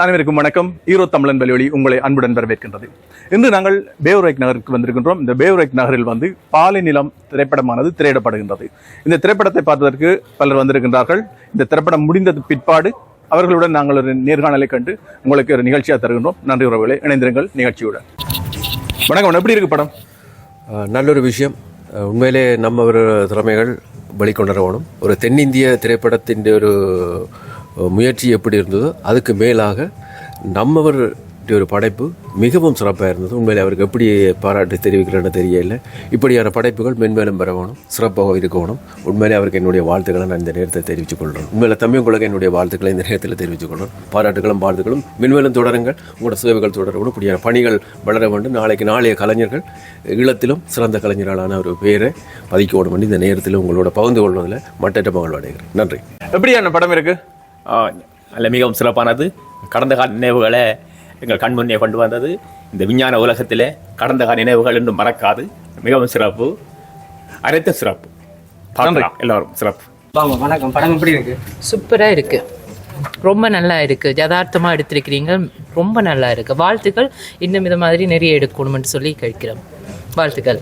அனைவருக்கும் வணக்கம். ஈரோ தமிழன் வலியொலி உங்களை அன்புடன் வரவேற்கின்றது. இன்று நாங்கள் பேவரைக் நகருக்கு வந்திருக்கின்றோம். இந்த பேவரேக் நகரில் வந்து பாலை நிலம் திரைப்படமானது திரையிடப்படுகின்றது. இந்த திரைப்படத்தை பார்ப்பதற்கு பலர் வந்திருக்கின்றார்கள். இந்த திரைப்படம் முடிந்தது பிற்பாடு அவர்களுடன் நாங்கள் ஒரு நேர்காணலை கண்டு உங்களுக்கு ஒரு நிகழ்ச்சியாக தருகின்றோம். நன்றி உறவுகளை இணைந்திருங்கள் நிகழ்ச்சியுடன். வணக்கம் எப்படி இருக்கு படம்? நல்ல நல்லொரு விஷயம். உண்மையிலே நம்ம ஒரு திறமைகள் வெளிக்கொண்டு ஒரு தென்னிந்திய திரைப்படத்தின் ஒரு முயற்சி எப்படி இருந்ததோ அதுக்கு மேலாக நம்மவர் ஒரு படைப்பு மிகவும் சிறப்பாக இருந்தது. உண்மையிலே அவருக்கு எப்படி பாராட்டு தெரிவிக்கிறேன்னு தெரியல. இப்படியான படைப்புகள் மென்மேலும் பெறவணும் சிறப்பாக இருக்கணும். உண்மையிலே அவருக்கு என்னுடைய வாழ்த்துக்களை நான் இந்த நேரத்தில் தெரிவித்துக் கொள்கிறேன். உண்மையில தமிழ் உங்களுக்கு என்னுடைய வாழ்த்துக்களை இந்த நேரத்தில் தெரிவித்துக் கொள்கிறேன். பாராட்டுகளும் வாழ்த்துக்களும். மென்மேலும் தொடருங்கள். உங்களோட சேவைகள் தொடரணும் இப்படியான பணிகள் வளர வேண்டும். நாளைக்கு நாளைய கலைஞர்கள் ஈழத்திலும் சிறந்த கலைஞர்களான ஒரு பேரை பதிக்க வேண்டும் இந்த நேரத்தில் உங்களோட பகிர்ந்து கொள்வதில் மட்டற்ற மகள் அடைகிறேன். நன்றி. எப்படியான படம் இருக்கு? நல்ல மிகவும் சிறப்பானது. கடந்த கால நினைவுகளை எங்கள் கண் முன்னே கொண்டு வந்தது. இந்த விஞ்ஞான உலகத்திலே கடந்த கால நினைவுகள் இன்னும் மறக்காது. மிகவும் சிறப்பு. அனைத்தும் சிறப்பு. பார்க்கலாம். எல்லாரும் சிறப்பு. வணக்கம். படம் எப்படி இருக்கு? சூப்பராக இருக்கு. ரொம்ப நல்லா இருக்கு. யதார்த்தமாக எடுத்திருக்கிறீங்க. ரொம்ப நல்லா இருக்கு. வாழ்த்துக்கள். இன்னும் இது மாதிரி நிறைய எடுக்கணும்னு சொல்லி கேட்கிறோம். வாழ்த்துக்கள்.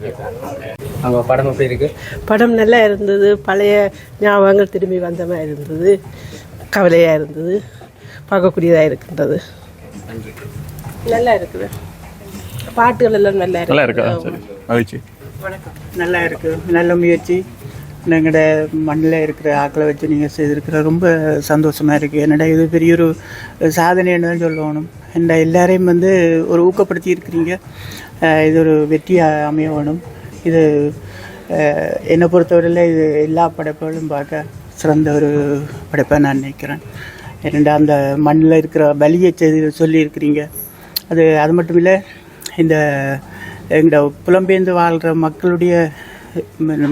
அவங்க படம் எப்படி இருக்கு? படம் நல்லா இருந்தது. பழைய ஞாபகங்கள் திரும்பி வந்த மாதிரி இருந்தது. கவலையாக இருந்தது. பார்க்கக்கூடியதாக இருக்கின்றது. நல்லா இருக்குது பாட்டுகள் எல்லாம் நல்லா நல்லா இருக்கு சரி. மகிழ்ச்சி. நல்லா இருக்கு நல்ல முயற்சி. எங்களோட மண்ணில் இருக்கிற ஆக்களை வச்சு நீங்கள் செய்திருக்கிற ரொம்ப சந்தோஷமா இருக்கு. என்னடா இது பெரிய ஒரு சாதனைன்னு தான் சொல்லணும். என்னடா எல்லாரையும் வந்து ஒரு ஊக்கப்படுத்தி இருக்கிறீங்க. அஹ் இது ஒரு வெற்றியாக அமைய வேணும் இது அஹ், என்னை பொறுத்தவரையில் இது எல்லா படைப்புகளும் பார்க்க சிறந்த ஒரு படைப்பாக நான் நினைக்கிறேன். ஏனெண்டா அந்த மண்ணில் இருக்கிற வலியை செய்து சொல்லியிருக்கிறீங்க. அது அது மட்டும் இல்லை இந்த எங்களோட புலம்பெயர்ந்து வாழ்கிற மக்களுடைய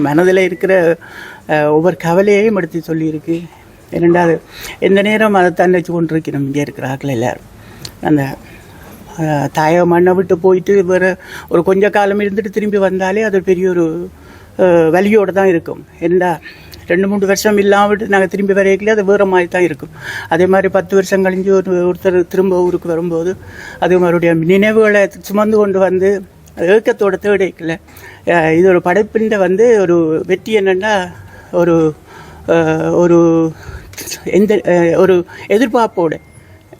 மனதில் இருக்கிற ஒவ்வொரு கவலையையும் எடுத்து சொல்லியிருக்கு. ரெண்டாவது எந்த நேரம் அதை தன்னிச்சு கொண்டிருக்கணும் இங்கே இருக்கிறார்கள் எல்லோரும். அந்த தாய மண்ணை விட்டு போயிட்டு வேறு ஒரு கொஞ்ச காலம் இருந்துட்டு திரும்பி வந்தாலே அது பெரிய ஒரு வலியோடு தான் இருக்கும். என்ன ரெண்டு மூணு வருஷம் இல்லாமல் விட்டு நாங்கள் திரும்பி வரையிலே அது வேறு மாதிரி தான் இருக்கும். அதே மாதிரி பத்து வருஷம் கழிஞ்சு ஒரு ஒருத்தர் திரும்ப ஊருக்கு வரும்போது அது அவருடைய நினைவுகளை சுமந்து கொண்டு வந்து ஏக்கத்தோட தேடைக்கல இது ஒரு படைப்பின் வந்து ஒரு வெற்றி என்னென்னா ஒரு ஒரு எந்த ஒரு எதிர்பார்ப்போடு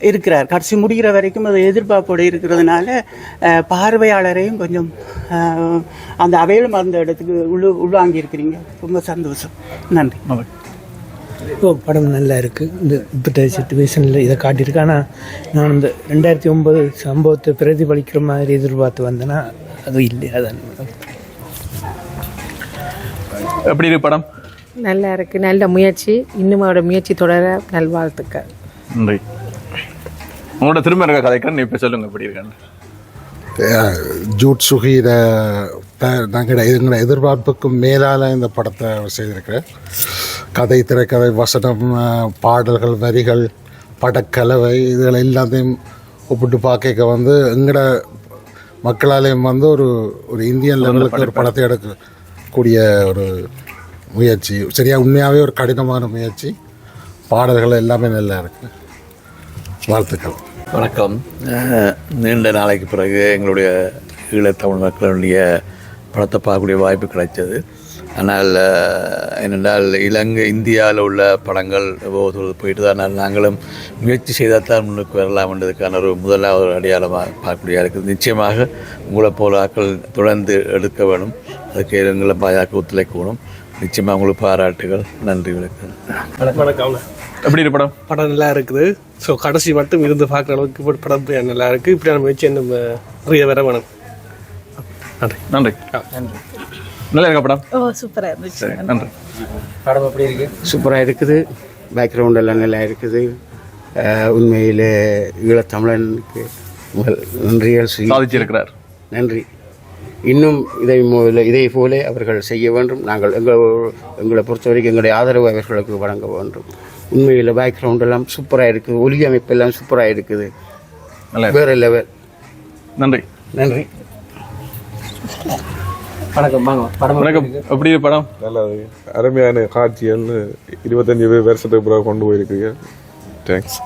இருக்கிறார். கடைசி முடிகிற வரைக்கும் அது எதிர்பார்ப்போடு இருக்கிறதுனால பார்வையாளரையும் கொஞ்சம் அந்த அவையிலும் அந்த இடத்துக்கு உள்ள உள்வாங்கி இருக்கிறீங்க ரொம்ப சந்தோஷம். நன்றி. ஓ படம் நல்லா இருக்குது இந்த இப்பட்ட சுச்சுவேஷனில் இதை காட்டியிருக்கு. ஆனால் நான் இந்த ரெண்டாயிரத்தி ஒம்பது சம்பவத்தை பிரதிபலிக்கிற மாதிரி எதிர்பார்த்து வந்தேன்னா அது இல்லை. அதான். எப்படி இருக்கு படம்? நல்லா இருக்கு. நல்ல முயற்சி. இன்னும் அவரோட முயற்சி தொடர நல்வாழ்த்துக்கள். நன்றி. உங்களோட திரும்ப இருக்க கதைக்கிறேன் நீ இப்போ சொல்லுங்க எப்படி இருக்கான்னு. ஜூட் சுகீர நாங்கள் எங்களோட எதிர்பார்ப்புக்கும் மேலால் இந்த படத்தை செய்திருக்கிறேன். கதை திரைக்கதை வசனம் பாடல்கள் வரிகள் படக்கலவை இதுகள் எல்லாத்தையும் ஒப்பிட்டு பார்க்க வந்து எங்களோட மக்களாலேயும் வந்து ஒரு ஒரு இந்தியன் லெவலுக்கு ஒரு படத்தை எடுக்கக்கூடிய ஒரு முயற்சி. சரியா உண்மையாகவே ஒரு கடினமான முயற்சி. பாடல்கள் எல்லாமே நல்லா இருக்கு. வாழ்த்துக்கள். வணக்கம். நீண்ட நாளைக்கு பிறகு எங்களுடைய ஈழத்தமிழ் மக்களுடைய படத்தை பார்க்கக்கூடிய வாய்ப்பு கிடைச்சது. ஆனால் என்னென்றால் இலங்கை இந்தியாவில் உள்ள படங்கள் ஒவ்வொரு போயிட்டு தான் நாங்களும் முயற்சி செய்தால் தான் முன்னுக்கு வரலாம் என்றதுக்கான ஒரு முதலாவது ஒரு அடையாளமாக பார்க்கக்கூடிய இருக்குது. நிச்சயமாக உங்களை போல ஆட்கள் தொடர்ந்து எடுக்க வேணும். அதுக்கு எங்களை பாயாக்க ஒத்துழைக்கணும் நிச்சயமாக உங்களுக்கு பாராட்டுகள் நன்றி வணக்கம். வணக்கம். எப்படி இருக்கு படம்? படம் நல்லா இருக்குது. ஸோ கடைசி மட்டும் இருந்து பார்க்குற அளவுக்கு இப்போ படம் நல்லா இருக்குது இப்படியான முயற்சி நம்ம நிறைய வர வேணும். நன்றி. நன்றி. நல்லா இருக்கா படம்? ஓ சூப்பராக இருந்துச்சு. நன்றி. படம் எப்படி இருக்கு? சூப்பராக இருக்குது. பேக்ரவுண்ட் எல்லாம் நல்லா இருக்குது. உண்மையிலே ஈழத்தமிழனுக்கு நன்றிகள் சாதிச்சிருக்கிறார். நன்றி. இன்னும் இதை இதை போல அவர்கள் செய்ய வேண்டும். நாங்கள் எங்கள் எங்களை பொறுத்தவரைக்கும் எங்களுடைய ஆதரவு அவர்களுக்கு வழங்க வேண்டும். உண்மையில் பேக்ரவுண்ட் எல்லாம் சூப்பராக இருக்குது ஒலி அமைப்பு எல்லாம் சூப்பராக இருக்குது. நல்லா வேற லெவல் நன்றி. நன்றி. வணக்கம் வாங்க படம் எப்படி வணக்கம். எப்படி இருக்கு படம்? நல்லது அருமையான காட்சிகள் இருபத்தஞ்சு பேர் வருஷத்துக்கு பிறகு கொண்டு போயிருக்கீங்க. தேங்க்ஸ்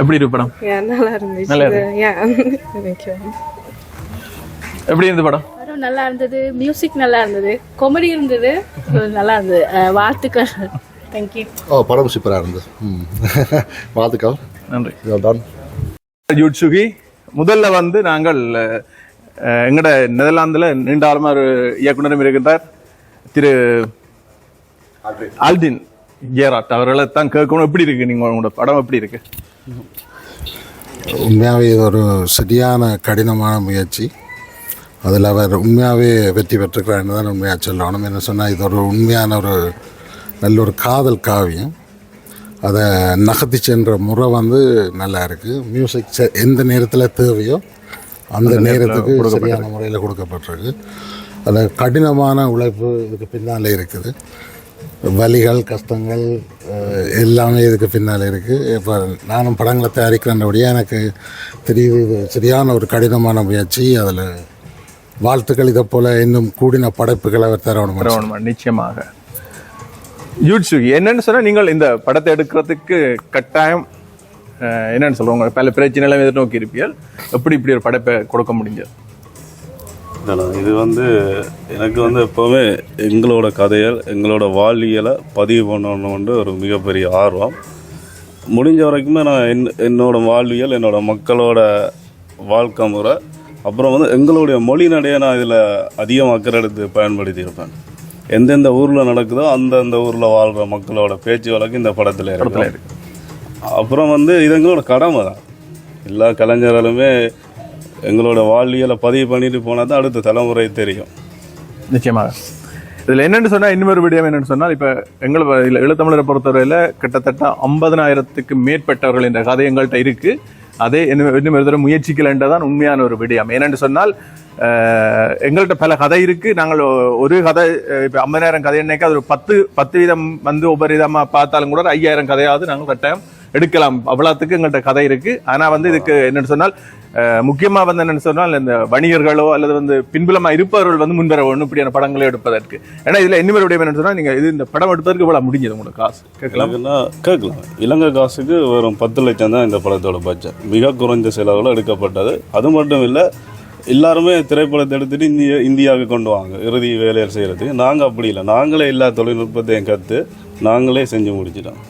எப்படி இருக்கு படம்? நல்லா இருந்துச்சு. நல்லா. எப்படி இருந்தது படம்? நல்லா இருந்தது. மியூசிக் நல்லா இருந்தது. காமெடி இருந்தது. நல்லா இருந்தது. வாழ்த்துக்கள். தேங்க்யூ ஓ படம் சூப்பராக இருந்தது. ம். வாழ்த்துக்கள். நன்றி. டன் யூட்சுகி முதல்ல வந்து நாங்கள் அஹ், எங்கட நெதர்லாந்துல நீண்ட காலமா ஒரு இயக்குனரும் இருக்கின்றார். திரு ஆல்டின் ஜேராட் அவர்களை தான் கேட்கணும். எப்படி இருக்கு? நீங்க உங்களோட படம் எப்படி இருக்கு? உண்மையாகவே இது ஒரு சரியான கடினமான முயற்சி. அதில் அவர் உண்மையாகவே வெற்றி பெற்றிருக்கிறாருன்னு தான் உண்மையாக சொல்லணும். என்ன சொன்னால் இது ஒரு உண்மையான ஒரு நல்ல ஒரு காதல் காவியம். அதை நகர்த்தி சென்ற முறை வந்து நல்லா இருக்குது மியூசிக் எந்த நேரத்தில் தேவையோ அந்த நேரத்துக்கு சரியான முறையில் கொடுக்கப்பட்டிருக்கு. அதில் கடினமான உழைப்பு இதுக்கு பின்னால் இருக்குது. வலிகள் கஷ்டங்கள் எல்லாமே இதுக்கு பின்னால் இருக்குது இப்போ நானும் படங்களை தயாரிக்கிறேன்றபடியாக எனக்கு தெரியுது இது சரியான ஒரு கடினமான முயற்சி. அதில் வாழ்த்துக்கள் இதை போல் இன்னும் கூடின படைப்புகளை அவர் தரணும்? நிச்சயமாக. யூட்சுகி என்னன்னு சொன்னால் நீங்கள் இந்த படத்தை எடுக்கிறதுக்கு கட்டாயம் என்னன்னு சொல்லுவாங்க பல பிரச்சனைகளை எதிர்நோக்கி இருப்பீர்கள் எப்படி இப்படி ஒரு படைப்பை கொடுக்க முடிஞ்சது? இது வந்து எனக்கு வந்து எப்போவுமே எங்களோட கதைகள் எங்களோட வாழ்வியலை பதிவு பண்ணணும்னு ஒரு மிகப்பெரிய ஆர்வம். முடிஞ்ச வரைக்குமே நான் என் என்னோடய வாழ்வியல் என்னோடய மக்களோட வாழ்க்கை முறை அப்புறம் வந்து எங்களுடைய மொழி நடையை நான் இதில் அதிகமாக அக்கறை எடுத்து பயன்படுத்தியிருப்பேன். எந்தெந்த ஊரில் நடக்குதோ அந்தந்த ஊரில் வாழ்கிற மக்களோட பேச்சு வழக்கு இந்த படத்தில் படத்துல இருக்கு. அப்புறம் வந்து இது எங்களோட கடமை தான். எல்லா கலைஞர்களுமே எங்களோட வாழ்வியலை பதிவு பண்ணிட்டு போனால் தான் அடுத்த தலைமுறை தெரியும். நிச்சயமாக. இதுல என்னன்னு சொன்னா இன்னொரு விடயம் என்னன்னு சொன்னால் இப்ப எங்களை இதுல ஈழத்தமிழரை பொறுத்தவரையில கிட்டத்தட்ட ஐம்பதனாயிரத்துக்கு மேற்பட்டவர்கள் இந்த கதை எங்கள்கிட்ட இருக்கு. அதே இன்னும் இன்னும் ஒரு தடவை முயற்சிக்கலன்றதான் உண்மையான ஒரு விடயம். ஏனென்று சொன்னால் எங்கள்கிட்ட பல கதை இருக்கு. நாங்கள் ஒரு கதை இப்போ ஐம்பதாயிரம் கதை என்னைக்கு அது ஒரு பத்து பத்து வீதம் வந்து ஒவ்வொரு விதமா பார்த்தாலும் கூட ஒரு ஐயாயிரம் கதையாவது நாங்கள் கட்டாயம் எடுக்கலாம். அவ்வளோத்துக்கு எங்கள்கிட்ட கதை இருக்கு. ஆனால் வந்து இதுக்கு என்னன்னு சொன்னால் முக்கியமாக வந்து என்னன்னு சொன்னால் இந்த வணிகர்களோ அல்லது வந்து பின்புலமாக இருப்பவர்கள் வந்து முன்வர ஒன்று இப்படியான படங்களே எடுப்பதற்கு. ஏன்னா இதில் இன்னொரு விடயம் என்னன்னு சொன்னால் நீங்கள் இது இந்த படம் எடுப்பதற்கு இவ்வளோ முடிஞ்சது உங்களுக்கு காசு. கேட்கலாம். கேட்கலாம். இலங்கை காசுக்கு வெறும் பத்து லட்சம் தான் இந்த படத்தோட பட்ஜெட் மிக குறைஞ்ச செலவில் எடுக்கப்பட்டது. அது மட்டும் இல்லை எல்லாருமே திரைப்படத்தை எடுத்துகிட்டு இந்திய இந்தியாவுக்கு கொண்டு வாங்க. இறுதி வேலையை செய்கிறதுக்கு நாங்கள் அப்படி இல்லை. நாங்களே எல்லா தொழில்நுட்பத்தையும் கற்று நாங்களே செஞ்சு முடிச்சிட்டோம்.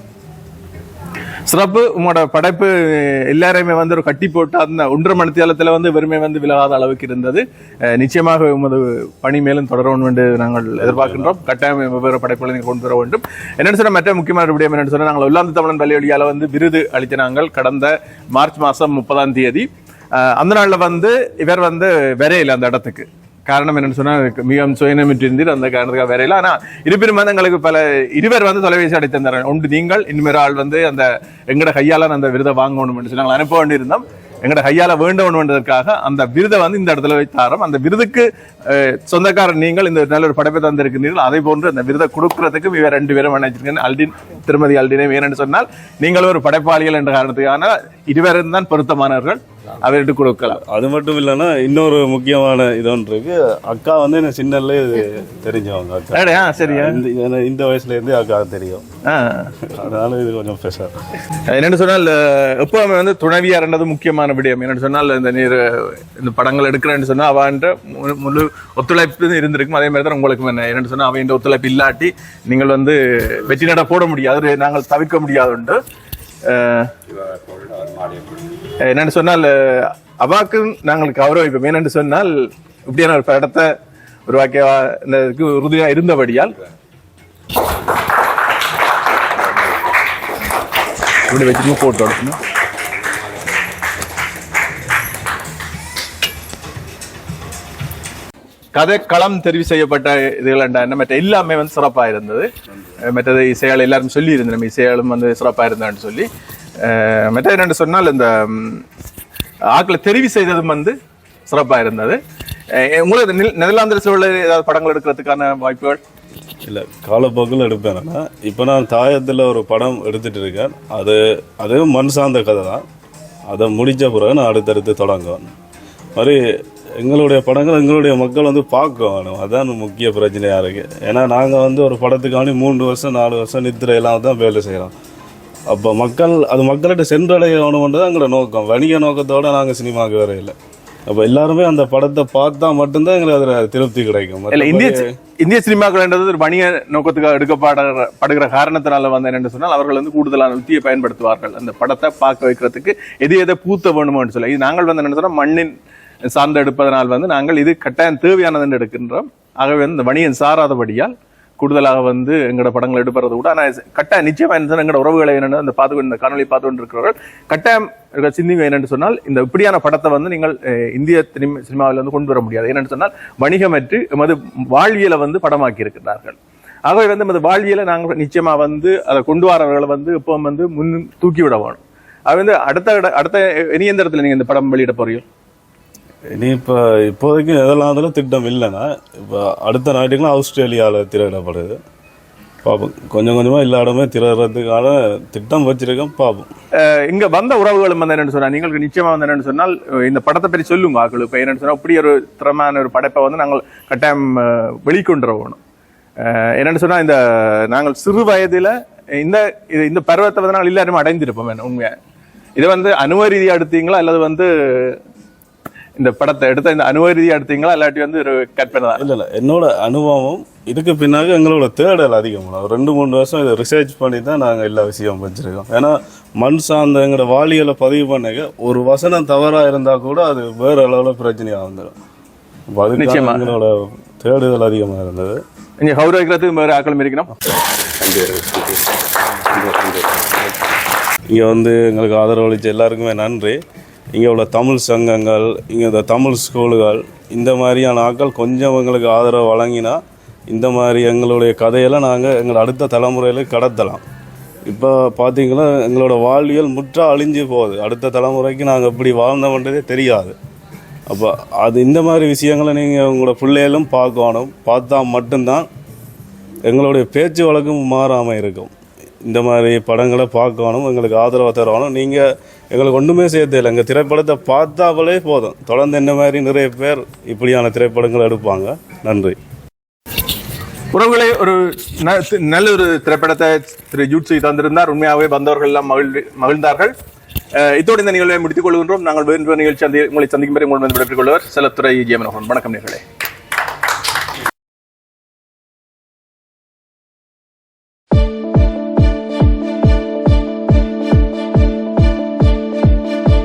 சிறப்பு. உங்களோட படைப்பு எல்லாரையுமே வந்து ஒரு கட்டி போட்டு அந்த ஒன்றரை மணி தேலத்தில் வந்து வெறுமை வந்து விலகாத அளவுக்கு இருந்தது. நிச்சயமாக உமது பணி மேலும் தொடரும் என்று நாங்கள் எதிர்பார்க்கின்றோம். கட்டாயம் வெவ்வேறு படைப்புகளை நீங்கள் கொண்டு வர வேண்டும். என்னென்னு சொன்னால் மற்ற முக்கியமான விடயம் என்னென்னு சொன்னால் நாங்கள் உள்ளாந்து தமிழன் பள்ளியொலியால் வந்து விருது அளித்த நாங்கள் கடந்த மார்ச் மாதம் முப்பதாம் தேதி. அந்த நாளில் வந்து இவர் வந்து வரையில அந்த இடத்துக்கு. காரணம் என்னன்னு சொன்னால் மிகவும் சுயநமிட்டு இருந்து அந்த காரணத்துக்காக வரையில ஆனால் இருப்பினும் வந்து எங்களுக்கு பல இருவர் வந்து தொலைபேசி அடைத்திருந்தார் ஒன்று நீங்கள் இன்னொரு ஆள் வந்து அந்த எங்களோட கையால் அந்த விருதை வாங்கணும் சொல்லி நாங்கள் அனுப்ப வேண்டியிருந்தோம். எங்களோட கையால் வேண்டும் அந்த விருதை வந்து இந்த இடத்துல வைத்தாரோம் அந்த விருதுக்கு சொந்தக்காரன் சொந்தக்காரர் நீங்கள் இந்த நல்ல ஒரு படைப்பை தந்திருக்கிறீர்கள். அதை போன்று அந்த விருதை கொடுக்கறதுக்கு இவர் ரெண்டு பேரும் நினைச்சிருக்கேன் அல்டின் திருமதி அல்டினே வேணும்னு சொன்னால் நீங்கள் ஒரு படைப்பாளிகள் என்ற காரணத்துக்கான இருவரும் தான் பொருத்தமானவர்கள். அவர்கிட்ட கொடுக்கலாம். அது மட்டும் இல்லைன்னா இன்னொரு முக்கியமான இது ஒன்று இருக்கு. அக்கா வந்து எனக்கு சின்னலே தெரிஞ்சவங்க அக்கா. சரியா. இந்த இந்த வயசுல இருந்தே அக்கா தெரியும். அதனால இது கொஞ்சம் ஸ்பெஷல் என்னன்னு சொன்னால் எப்பவுமே வந்து துணைவியார்ன்றது முக்கியமான விடயம். என்னன்னு சொன்னால் இந்த நீர் இந்த படங்கள் எடுக்கிறேன்னு சொன்னா அவன்ற முழு ஒத்துழைப்பு இருந்திருக்கும். அதே மாதிரி தான் உங்களுக்கும் என்ன என்னன்னு சொன்னா அவன் ஒத்துழைப்பு இல்லாட்டி நீங்கள் வந்து வெற்றி நட போட முடியாது நாங்கள் தவிர்க்க முடியாது உண்டு. என்னன்னு சொன்னால் அஹ், அவாக்கு நாங்கள் கௌரவிப்போம். என்னன்னு சொன்னால் இப்படியான ஒரு படத்தை உருவாக்கிய உறுதியாக இருந்தபடியால். இப்படி வச்சுட்டு போட்டோ எடுக்கணும். கதை களம் தெரிவு செய்யப்பட்ட இதுகள் என்ன மற்ற எல்லாமே வந்து சிறப்பாக இருந்தது. மற்றது இசையால் எல்லாரும் சொல்லி இருந்தோம் நம்ம இசையாலும் வந்து சிறப்பாக இருந்தான்னு சொல்லி. மெட்டா மற்ற சொன்னால் இந்த ஆக்களை தெரிவு செய்ததும் வந்து சிறப்பாக இருந்தது. உங்களுக்கு நெ- நெதர்லாந்து சூழல் ஏதாவது படங்கள் எடுக்கிறதுக்கான வாய்ப்புகள்? இல்லை காலப்போக்கில் எடுப்பேன் நான். இப்போ நான் தாயத்தில் ஒரு படம் எடுத்துட்டு இருக்கேன். அது அது மண் சார்ந்த கதை தான். அதை முடித்த பிறகு நான் அடுத்தடுத்து தொடங்குவேன். மாதிரி எங்களுடைய படங்கள் எங்களுடைய மக்கள் வந்து பார்க்க வேணும் அதான் முக்கிய பிரச்சனையாக இருக்குது ஏன்னா நாங்கள் வந்து ஒரு படத்துக்காண்டி மூன்று வருஷம் நாலு வருஷம் நித்திரையெல்லாம் தான் வேலை செய்கிறோம் அப்போ மக்கள் அது மக்கள்கிட்ட சென்றடையணுன்றது எங்களோட நோக்கம். வணிக நோக்கத்தோட நாங்கள் சினிமாவுக்கு வர இல்லை. அப்போ எல்லாருமே அந்த படத்தை பார்த்தா மட்டும்தான் எங்களுக்கு அதில் திருப்தி கிடைக்கும். இல்ல இந்திய இந்திய சினிமாக்கள்ன்றது ஒரு வணிக நோக்கத்துக்காக எடுக்கப்படுற படுகிற காரணத்தினால வந்து என்னன்னு சொன்னால் அவர்கள் வந்து கூடுதலான யுக்தியை பயன்படுத்துவார்கள். அந்த படத்தை பார்க்க வைக்கிறதுக்கு எது எதை பூத்த வேணுமோன்னு சொல்லி. இது நாங்கள் வந்து என்ன சொன்னா மண்ணின் சார்ந்து எடுப்பதனால் வந்து நாங்கள் இது கட்டாயம் தேவையானதுன்னு எடுக்கின்றோம். ஆகவே வந்து இந்த வணிகம் சாராதபடியால் கூடுதலாக வந்து எங்களோட படங்கள் எடுப்பதை கூட. ஆனால் கட்டாயம் நிச்சயமாக என்ன எங்களோட உறவுகளை என்னென்னு அந்த பார்த்து இந்த காணொலி பார்த்து கொண்டு இருக்கிறவர்கள் கட்டாயம் சிந்திங்க என்னென்னு சொன்னால் இந்த இப்படியான படத்தை வந்து நீங்கள் இந்திய சினிமாவில் வந்து கொண்டு வர முடியாது. என்னென்னு சொன்னால் வணிகமற்று எமது வாழ்வியலை வந்து படமாக்கி இருக்கிறார்கள் ஆகவே வந்து நமது வாழ்வியலை நாங்கள் நிச்சயமாக வந்து அதை கொண்டு வரவர்களை வந்து இப்போ வந்து முன் தூக்கி விட வேணும். அது வந்து அடுத்த அடுத்த இனி எந்த இடத்துல இந்த படம் வெளியிட போறீங்க? இனி இப்போ இப்போதைக்கு நெதர்லாந்தில் திட்டம் இல்லைன்னா இப்போ அடுத்த நாட்டுக்குலாம் ஆஸ்திரேலியாவில் திரையிடப்படுது. பார்ப்போம் கொஞ்சம் கொஞ்சமாக எல்லா இடமே திரையிடறதுக்கான திட்டம் வச்சிருக்கோம் பார்ப்போம் இங்கே வந்த உறவுகளும் வந்து என்னென்னு சொன்னால் நீங்கள் நிச்சயமாக வந்து என்னென்னு சொன்னால் இந்த படத்தை பற்றி சொல்லுங்க ஆக்கள் இப்போ என்னென்னு சொன்னால் அப்படி ஒரு திறமான ஒரு படைப்பை வந்து நாங்கள் கட்டாயம் வெளிக்கொண்டு போகணும் என்னென்னு சொன்னால் இந்த நாங்கள் சிறு வயதில் இந்த இது- இந்த பருவத்தை வந்து நாங்கள் எல்லாருமே அடைந்திருப்போம் என்ன உண்மையாக இதை வந்து அனுபவ ரீதியாக எடுத்தீங்களா அல்லது வந்து இந்த படத்தை எடுத்த இந்த அனுபவ ரீதியா எடுத்தீங்களா? இல்லாட்டி வந்து ஒரு கற்பனை தான் இல்லை இல்லை. என்னோட அனுபவம் இதுக்கு பின்னாக எங்களோட தேடல் அதிகம். ஒரு ரெண்டு மூணு வருஷம் இதை ரிசர்ச் பண்ணி தான் நாங்கள் எல்லா விஷயம் வச்சுருக்கோம் ஏன்னா மண் சார்ந்த எங்களோட வாலியலை பதிவு பண்ணக ஒரு வசனம் தவறாக இருந்தால் கூட அது வேறு அளவில் பிரச்சனையாக வந்துடும். எங்களோட தேடுதல் அதிகமாக இருந்தது. இங்க கௌரவிக்கிறதுக்கு வேறு ஆக்களும் இருக்கணும் இங்கே வந்து எங்களுக்கு ஆதரவளித்த எல்லாருக்குமே நன்றி. இங்கே உள்ள தமிழ் சங்கங்கள் இங்கே இந்த தமிழ் ஸ்கூலுகள் இந்த மாதிரியான ஆட்கள் கொஞ்சம் எங்களுக்கு ஆதரவு வழங்கினா இந்த மாதிரி எங்களுடைய கதையெல்லாம் நாங்கள் எங்கள் அடுத்த தலைமுறையில் கடத்தலாம். இப்போ பார்த்தீங்கன்னா எங்களோட வாழ்வியல் முற்றா அழிஞ்சு போகுது. அடுத்த தலைமுறைக்கு நாங்கள் எப்படி வாழ்ந்தோம்ன்றதே தெரியாது. அப்போ அது இந்த மாதிரி விஷயங்களை நீங்கள் உங்களோட பிள்ளைகளும் பார்க்கணும். பார்த்தா மட்டும்தான் எங்களுடைய பேச்சு வழக்கம் மாறாமல் இருக்கும். இந்த மாதிரி படங்களை பார்க்கணும் எங்களுக்கு ஆதரவை தரணும். நீங்கள் எங்களுக்கு ஒன்றுமே செய்ய இல்லை எங்கள் திரைப்படத்தை பார்த்தாலே போதும். தொடர்ந்து என்ன மாதிரி நிறைய பேர் இப்படியான திரைப்படங்கள் எடுப்பாங்க. நன்றி. உறவுகளை ஒரு நல்ல ஒரு திரைப்படத்தை திரு ஜூட்ஸி தந்திருந்தார். உண்மையாகவே வந்தவர்கள் எல்லாம் மகிழ் மகிழ்ந்தார்கள். இதோடு இந்த நிகழ்வை முடித்துக் கொள்கின்றோம். நாங்கள் வேறு நிகழ்ச்சி சந்தி- உங்களை சந்திக்கும் வரை உங்களுடன் விடைபெற்றுக் கொள்வர். செலத்துறை ஜெயமனோகன். வணக்கம் நேர்களே.